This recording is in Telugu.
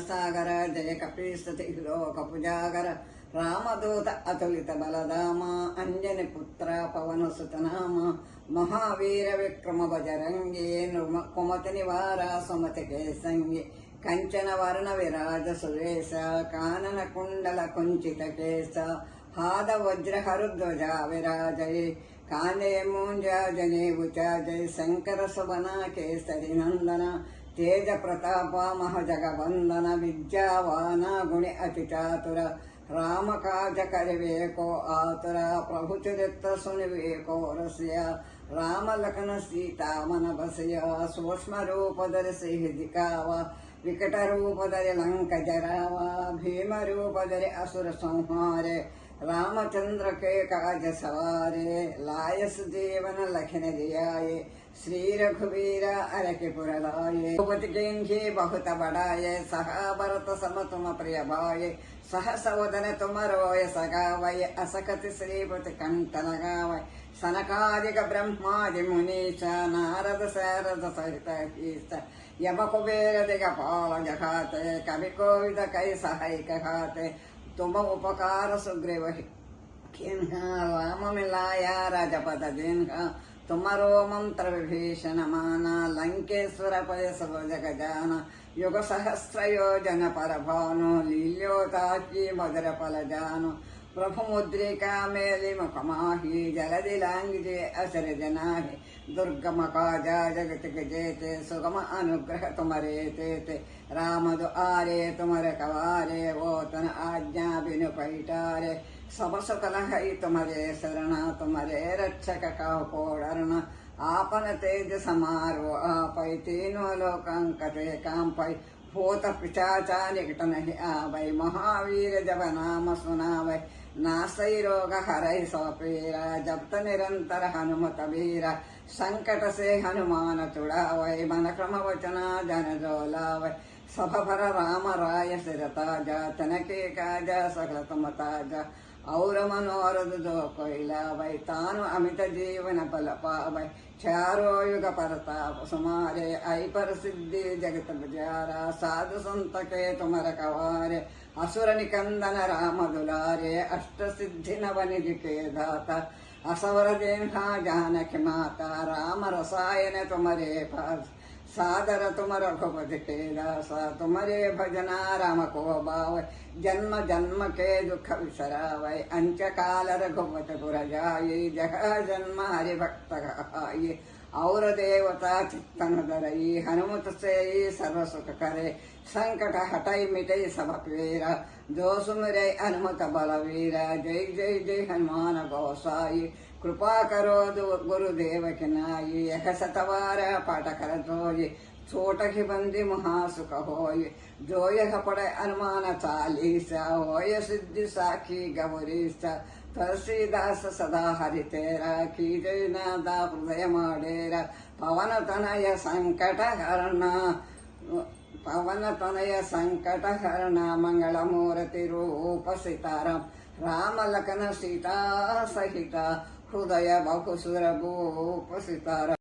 సాగర జయ కపీస్తతి లోకపుజాగర రామదూత అతులిత బలధామ అంజని పుత్ర పవన సుతనామ మహావీర విక్రమ బజరంగే నృమ కుమతి నివార సుమతి కేసంగి కంచన వర్ణ విరాజ సురేశ కానన కుండల కుంచిత కేశ హాద వజ్ర హరుధ్వజ విరాజయే కాందే మూంజాజనే ఉచాజయ శంకర సువన కేసరి నందన తేజ ప్రతాప మహజగవందన విద్యావాన గుణి అతి చాతుర రామ కాజ కరివేకో ఆతుర ప్రభు చరిత్ర సునివేకో రసయ రామ లఖన సీతామన బసయ సూక్ష్మ రూపధరి సిహిదికావ వికట రూపధరి లంక జరావ భీమ రూపధరి అసుర సంహారే రామచంద్రకే కాజ సవారే లాయసు దేవన లఖిన జయాయ శ్రీ రఘువీర అరకి పురలాయే ఉపతికించి బహుత బడాయ సహాభరత భరత సమతుమ ప్రియభాయే సహ సోదన తుమరోయ సగావయ అసకతి శ్రీపతి కంటనగావయ సనకాదిక బ్రహ్మాది మునీచ నారద శారద సహిత యమ కుబేర దిగ పాల జఘాతే కవి కోవిద కై సహైక ఘాతే कुबेर दिगपाल जघाते कवि कोविद कै सहाय कहाते तुम उपकार सुग्रीव किन्ह राम मिलाया राजपद जिन्ह तुम्हारो मंत्र विभीषण माना लंकेश्वर प्रभुमुद्रिका मेलिमपमाहि जलदिलाङ्गिजे असरजनाहि। दुर्गमकाजा जगतिगजेते सुगम अनुग्रह तुमरे ते रामदु आरे तुमर कवारे ओतन आज्ञा बिनु पैटारे सब सुकलह तुमरे शरण तुमरे रक्षक काकोडरण आपन तेज समारो आपै तीनो लोकंकते कांपै भूतपिशाचानिघटनहि आ वै महावीरजपनामसुना वै हनुमत वीर संकट से हनुमान चुड़ा वै मन क्रम वचना जन जोला वै सभभर रामराय सिरताज तनकेकाज जा ఔర ఔరమనోరథతో కొయిలాభై తాను అమిత జీవన ఫలపాభై క్షారోయుగ పరతాప సుమారే ఐ పరిసిద్ధి జగత విజారా సాధు సంతకే తుమర కవారే అసురని కందన రామ దులారే అష్టసిద్ధి నవనిధి కేదాత అసవర దేహా జానకి మాత రామ రసాయన తుమరే పాద के तुमर कवारे असुर निकंदन राम दुलारे अष्ट सिद्धि नव निधि के दाता असवर देहा जानकी माता राम रसायन तुमरे पास सादर तुम रघुपति के दासा तुम्हारे भजना राम को बाव जन्म जन्म के दुख विसरावय अंच काल रघुपति पुर जाये जग जन्म हरि ఔరదేవత చిత్తనదర ఈ హనుమత చేయి సర్వసుఖకరే సంకట హటై మిటై సమపీర దోసుమిరై హనుమత బలవీర జై జై జై హనుమాన గోసాయి కృపాకరోదు గురుదేవకి నాయి యహ శతవార పాఠకరతోయి गोसाई कृपा करो गुरुदेव के नाई यह सतवार पाठ कर जोय छोट ही बंदी महासुख होय जो यह पड़े अनुमान चालीसा होय सिद्धि साखी गौरीसा तुलसीदास सदा हरि तेरा की जय नादा हृदय माडेर पवन तनय संकट हरण పవన తనయ సంకట హరణ మంగళమూర్తి రూప సీతారాం రామలకన సీతా సహిత హృదయ బహుసుర భూప సీతారాం